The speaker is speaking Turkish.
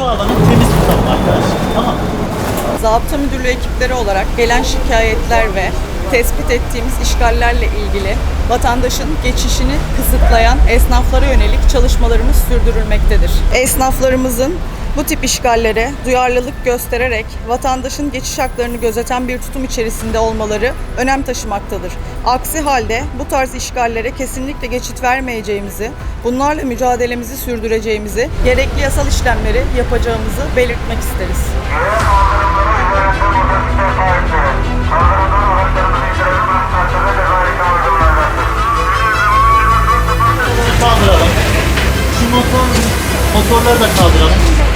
şu alanı temiz tutalım arkadaşlar. Tamam? Zabıta müdürlüğü ekipleri olarak gelen şikayetler ve tespit ettiğimiz işgallerle ilgili vatandaşın geçişini kısıtlayan esnaflara yönelik çalışmalarımız sürdürülmektedir. Esnaflarımızın bu tip işgallere duyarlılık göstererek vatandaşın geçiş haklarını gözeten bir tutum içerisinde olmaları önem taşımaktadır. Aksi halde bu tarz işgallere kesinlikle geçit vermeyeceğimizi, bunlarla mücadelemizi sürdüreceğimizi, gerekli yasal işlemleri yapacağımızı belirtmek isteriz. Şu motor, motorları da kaldıralım.